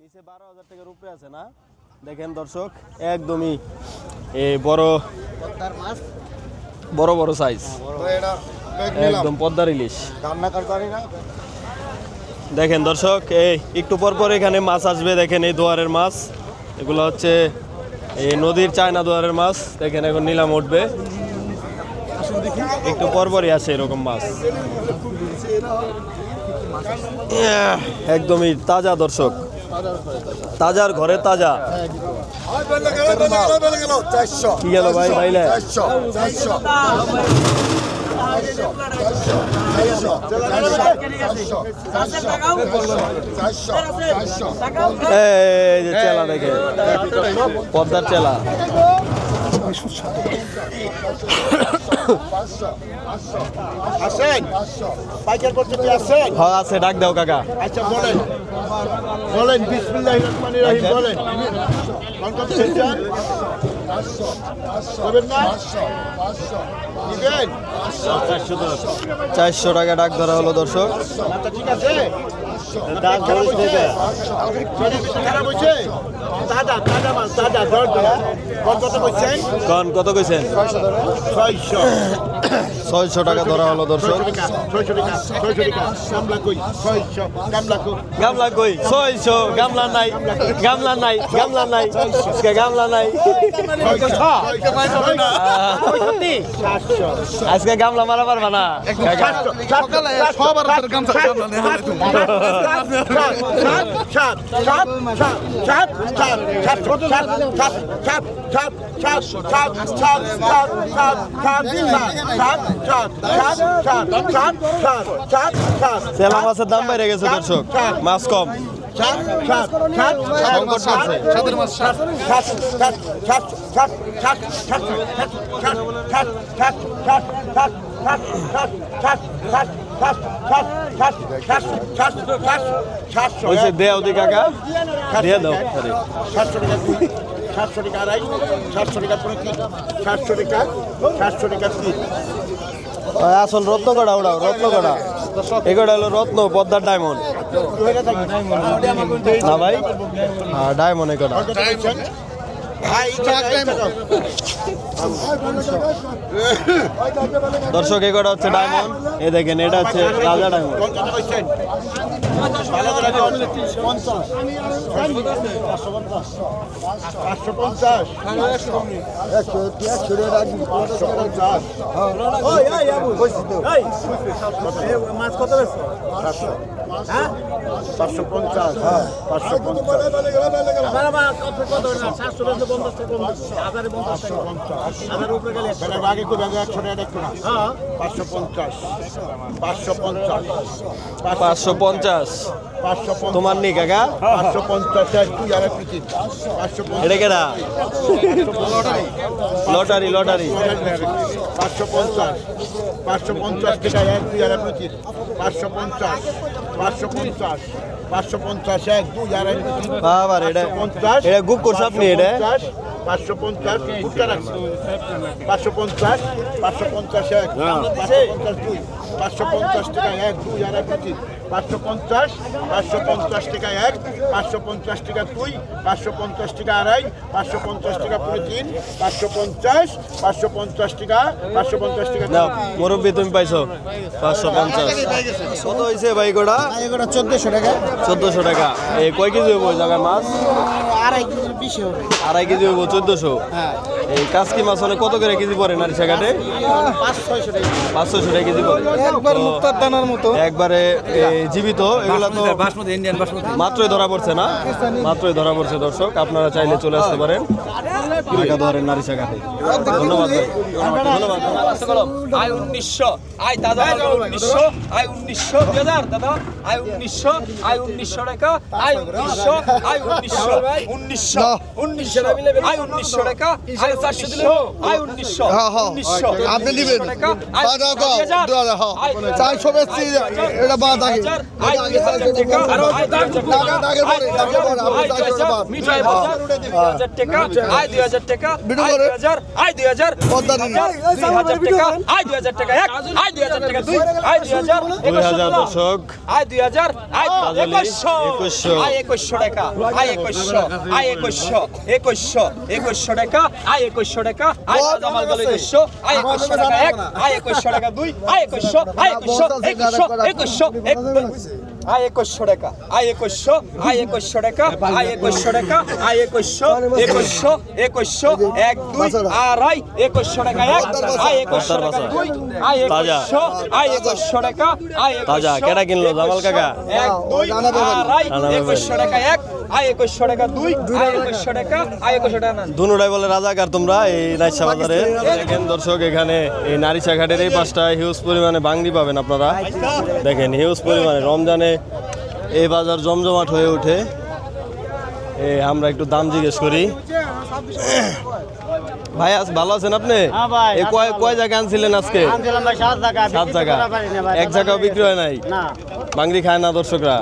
নিচে বারো হাজার টাকার উপরে আছে না? দেখেন দর্শক, একদমই বড় বড় বড় সাইজ একদম পদ্মার ইলিশ। দেখেন দর্শক এই একটু পর পর এখানে মাছ আসবে। দেখেন এই দোয়ারের মাছ। এগুলো হচ্ছে এই নদীর চায়না দোয়ারের মাছ। দেখেন এখন নিলাম উঠবে। একটু পর পরই আসে এরকম মাছ। একদমই তাজা দর্শক। তাজার ঘরে তাজা। কি গেল ভাই, ভাইলে? দেখে। পদ্মার চেলা। আসেন। পাইকার করতে কি আসেন। হ্যাঁ আছে ডাক দাও কাকা। আচ্ছা বলেন। বলেন বিসমিল্লাহ রহমান রহিম বলেন। কোন কত চান চারশো টাকা ডাক ধরা হলো দর্শক। আচ্ছা ঠিক আছে। কোন কত কইছেন ছয়শো ছয়শো টাকা ধরা হলো দর্শক গামলা কই ছয়শো গামলা নাই গামলা নাই গামলা নাই গামলা নাই আজকে গামলা মারা পারবা না সাত সাত সাত সাত সাত সাত সাত সাত সেলা মাছের দাম বেড়ে গেছে দর্শক মাছ কম দেও দি কাকা দিয়ে দাও সাতশো টাকা সাতশো টাকা আড়াই সাতশো টাকা তিন সাতশো টাকা সাতশো টাকা তিন। আসল রত্ন কড়া ওড়াও রত্ন কড়া এগুলো হলো রত্ন পদ্মার ডায়মন্ড। না ভাই? হ্যাঁ ডায়মন্ড এগুলো দর্শক এগোটা হচ্ছে ডায়মন্ড এ দেখেন এটা হচ্ছে রাজা ডায়মন্ড পঞ্চাশ। পাঁচশো পঞ্চাশ। মানে পাঁচশো পঞ্চাশ। তোমার নেই কাকা? পাঁচশো পঞ্চাশ এটা কেনা লটারি লটারি। পাঁচশো পঞ্চাশ। পাঁচশো পঞ্চাশ টাকা এক দুই হাজার পঁচিশ পাঁচশো পঞ্চাশ। পাঁচশো পঞ্চাশ। পাঁচশো পঞ্চাশ এক দুই আর এক তিন বাবার এটা পঞ্চাশ এটা গুপ করছ আপনি এটা পাঁচশো পঞ্চাশ ভুট্টা রাখছি পাঁচশো পঞ্চাশ পাঁচশো পঞ্চাশ এক। পাঁচশো পঞ্চাশ দুই। পাঁচশো পঞ্চাশ টাকা এক দুই আর এক তিন পাঁচশো পঞ্চাশ পাঁচশো পঞ্চাশ টাকা এক পাঁচশো পঞ্চাশ টাকা দুই পাঁচশো পঞ্চাশ টাকা আড়াই পাঁচশো পঞ্চাশ টাকা পুরো তিন পাঁচশো পঞ্চাশ পাঁচশো পঞ্চাশ টাকা পাঁচশো পঞ্চাশ টাকা নাও মুরব্বী তুমি পাইছো পাঁচশো পঞ্চাশ। কত হয়েছে ভাই গোটা এগুলো চোদ্দশো টাকা। চোদ্দশো টাকা। এই কয় কেজি হব ওই জায়গায় মাছ? আড়াই কেজি বেশি হবে। আড়াই কেজি হব চোদ্দশো। এই কাসকি মাছ হলে কত করে কেজি পড়ে নারিশা ঘাটে পাঁচ ছয়শো টাকা কেজি পড়ে। একবার মুক্তার দানার মতো। একবারে জীবিত এগুলা তো ইন্ডিয়ান মাত্রই ধরা পড়ছে না? মাত্রই ধরা পড়ছে দর্শক। আপনারা চাইলে চলে আসতে পারেন। টাকা ধরেন নারিশা ঘাটে ধন্যবাদ ধন্যবাদ। আয় উনিশশো আয় দাদা উনিশশো আয় উনিশশো দুই হাজার দাদা আয় উনিশশো আয় উনিশশো টাকা আয় উনিশশো আয় উনিশশো উনিশশো উনিশশো আয় উনিশশো টাকা আয় চারশো দিলে আয় উনিশশো আপনি দিবেন চারশো বেশি এটা বাদ আগে দর্শক আয় দুই হাজার আয় একুশশো আয় একুশশো টাকা আয় একুশশো আয় একুশশো একুশশো একুশশো টাকা আয় একুশশো টাকা আয় জামাল গেল একুশশো আয় একুশশো টাকা এক আয় একুশশো টাকা দুই আয় একুশশো আয় একুশশো একুশশো একুশশো আয় একুশশো টাকা আয় একুশশো আয় একুশশো টাকা আয় একুশশো টাকা আয় একুশশো একুশশো একুশশো এক দুই আড়াই একুশশো টাকা এক আয় একুশশো টাকা দুই আয়। একুশশো আয় একুশশো টাকা আয় একুশশো, কেডা কিনলো? জামাল কাকা? এক দুই। আড়াই একুশশো টাকা এক আয় একুশশো টাকা দুই আয় একুশশো টাকা আয় একুশশো টাকা না বলে রাজাকার তোমরা এই নাইশা বাজারে দেখেন দর্শক এখানে এই নারিশা ঘাটের এই পাশটায় হিউজ পরিমাণে বাংলি পাবেন আপনারা। দেখেন হিউজ পরিমাণে। রমজানে এই বাজার জমজমাট হয়ে ওঠে। এ আমরা একটু দাম জিজ্ঞেস করি। ভাই আজ ভালো আছেন আপনি? কয় কয় জায়গা আনছিলেন আজকে? সাত জায়গা। এক জায়গাও বিক্রি হয় নাই? বাংরি খায় না দর্শকরা?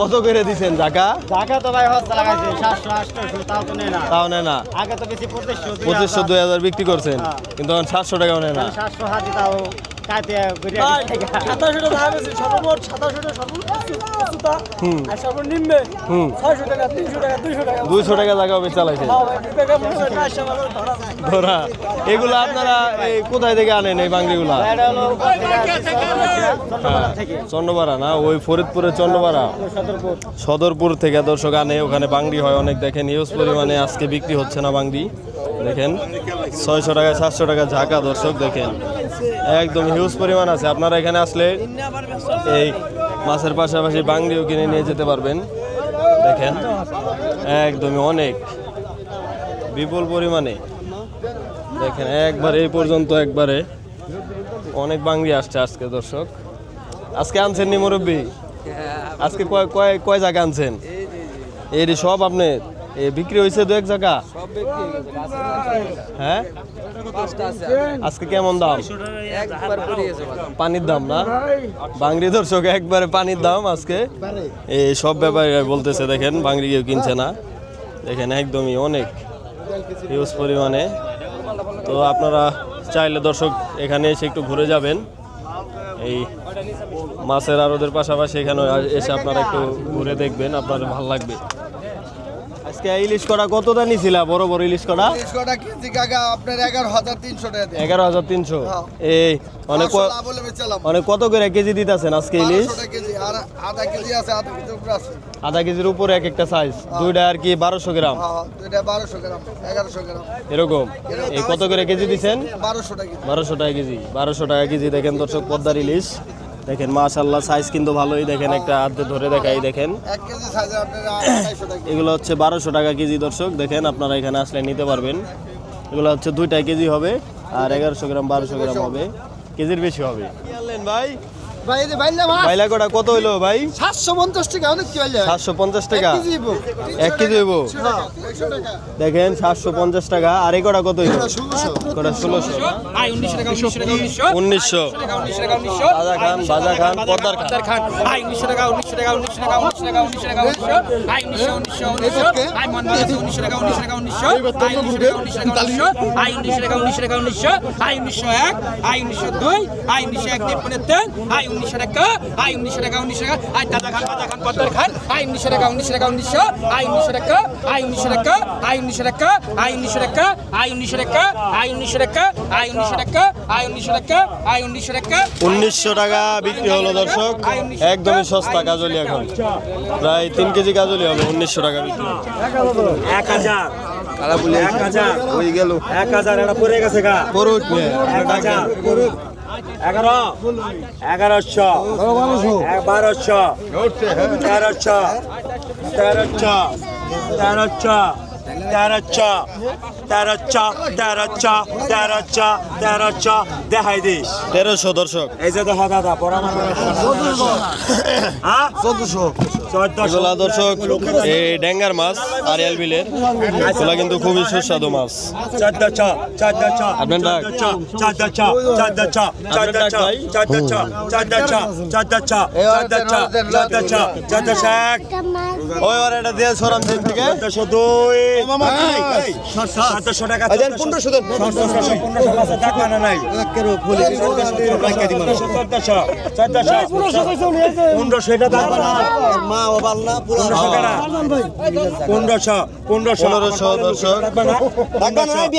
কত করে দিচ্ছেন জাকা? তাও নেয় না। পঁচিশশো দুই হাজার। বিক্রি করছেন কিন্তু সাতশো টাকাও নেয় না। তাহলে সাতশো হাতি তাও কাটে ঘুরে সাতাশোটা দাম আছে সর্বমোট সাতাশোটা সর্বোচ্চতা আর সর্বনিম্ন ছয়শো টাকা তিনশো টাকা দুইশো টাকা। দুইশো টাকা জায়গা চালাইছে। হয় চারশো টাকা ধরা এগুলো আপনারা এই কোথায় থেকে আনেন এই বাংলিগুলা? আসছে, চন্দ্রপাড়া না? ওই ফরিদপুরের সদরপুর। সদরপুর থেকে দর্শক আনে ওখানে বাংলি হয় অনেক দেখেন ইউজ পরিমাণে আজকে বিক্রি হচ্ছে না বাংলি। দেখেন। ছয়শো টাকা সাতশো টাকা ঝাঁকা দর্শক দেখেন। একদম হিউজ পরিমাণ আছে। আপনারা এখানে আসলে এই মাছের পাশাপাশি বাংলিও কিনে নিয়ে যেতে পারবেন। দেখেন একদমই অনেক। বিপুল পরিমাণে। দেখেন একবার এই পর্যন্ত একবারে অনেক বাংলি আসছে আজকে দর্শক। আজকে আনছেন নি মুরব্বী? আজকে কয় কয় কয় জায়গা আনছেন? রে সব আপনি এ বিক্রি হয়েছে দু এক জায়গা? হ্যাঁ আজকে কেমন দাম? পানির দাম না? বাংরি দর্শক একবারে পানির দাম আজকে। এই সব ব্যাপারে বলতেছে দেখেন বাংরি কেউ কিনছে না। দেখেন একদমই অনেক হিউজ পরিমাণে। তো আপনারা চাইলে দর্শক এখানে এসে একটু ঘুরে যাবেন। এই মাছের আড়তের পাশাপাশি এখানে এসে আপনারা একটু ঘুরে দেখবেন আপনার ভালো লাগবে। আজকে ইলিশ করা কতটা নিছিল? বড় বড় ইলিশ করা তিনশোটা কেজি কাকা আপনার এগারো হাজার তিনশো টাকা দিয়ে। এগারো হাজার তিনশো? হ্যাঁ। এই অনেক বেচালাম অনেক কত করে কেজি দিতেছেন আজকে ইলিশ? কেজি আর আধা কেজি আছে আধা কেজি উপরে আছে। আধা কেজির উপরে এক একটা সাইজ দুইটা আর কি বারোশো গ্রাম? হ্যাঁ দুইটা বারোশো গ্রাম এগারোশো গ্রাম। এরকম? এই কত করে কেজি দিচ্ছেন বারোশো টাকা কেজি। বারোশো টাকা কেজি বারোশো টাকা কেজি দেখেন দর্শক পদ্মার ইলিশ। দেখেন মাশাল্লাহ সাইজ কিন্তু ভালোই। দেখেন একটা হাতে ধরে দেখাই দেখেন। এগুলো হচ্ছে বারোশো টাকা কেজি দর্শক। দেখেন আপনারা এখানে আসলে নিতে পারবেন। এগুলো হচ্ছে দুইটা কেজি হবে আর এগারোশো গ্রাম বারোশো গ্রাম হবে। কেজির বেশি হবে। ভাই? ভাই এই কত হইল ভাই? 750 টাকা অনেক কি টাকা। 1 কেজি হইবো। 1 কেজি হইবো? টাকা আর কত হইল? কটা 1600 ভাই 1900 টাকা 1900 উনিশশো টাকা উনিশশো টাকা উনিশশো আয় উনিশশো উনিশশো উনিশশো মন উনিশশো টাকা উনিশশো টাকা উনিশশো উনিশশো টাকা উনিশশো টাকা উনিশশো আয় উনিশশো টাকা উনিশশো টাকা উনিশশো আয় উনিশশো এক আয় উনিশশো দুই আয় উনিশশো এক আয় উনিশশো টাকা আয় উনিশশো টাকা উনিশশো টাকা আয় দাদা খান দাদা খান পদ্মার খান আয় উনিশশো টাকা উনিশশো টাকা উনিশশো আয় উনিশশো টাকা আয় উনিশশো টাকা আয় উনিশশো টাকা আয় উনিশশো টাকা আয় উনিশশো টাকা আয় উনিশশো টাকা আয় উনিশশো টাকা আয় উনিশশো টাকা আয় উনিশশো টাকা উনিশশো টাকা বিক্রি হলো দর্শক একদমই সস্তা গাজলি এখন প্রায় তিন কেজি গাজলি হবে উনিশশো টাকা বিক্রি। এক হাজার। এক হাজার। ওই গেল। এক হাজার এটা পরে গেছে গা। পড়ুক এক হাজার। এগারো। এগারোশো। বারোশো। তেরোশো। তেরোশো। তেরোশো। তেরো চ তেরো চ তেরো চ তেরো চ তেরো চ দেখাই দিস। তেরোশো দর্শক। এই যে দেখো দাদা পরামর্শ হ্যাঁ? চোদ্দশো। এগুলা দর্শক এই ড্যাঙ্গার মাছ আরিয়াল বিলের এগুলা কিন্তু খুবই সুস্বাদু মাছ। আপনার ডাক? ওই ওর এটা দিয়ে সরাম দিন থেকে। চোদ্দশো দুই। চোদ্দশো টাকা পনেরোশো পনেরোশো। পনেরোশো টাকা না নাই। পনেরোশো এটা দাম না মা ও বাল পনেরোশো টাকা। পনেরোশো পনেরোশো। পনেরোশো পনেরোশো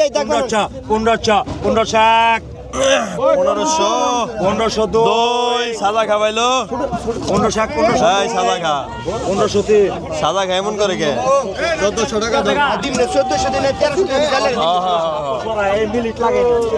পনেরোশো পনেরোশো পনেরোশো এক। পনেরোশো পনেরোশো দুই। সাদা খাবাইলো পনেরোশো শাক পনেরোশো এই সাদা খা পনেরোশো তিন সাদা খা এমন করে কে? চোদ্দশো টাকা চোদ্দশো দিনে তেরোশো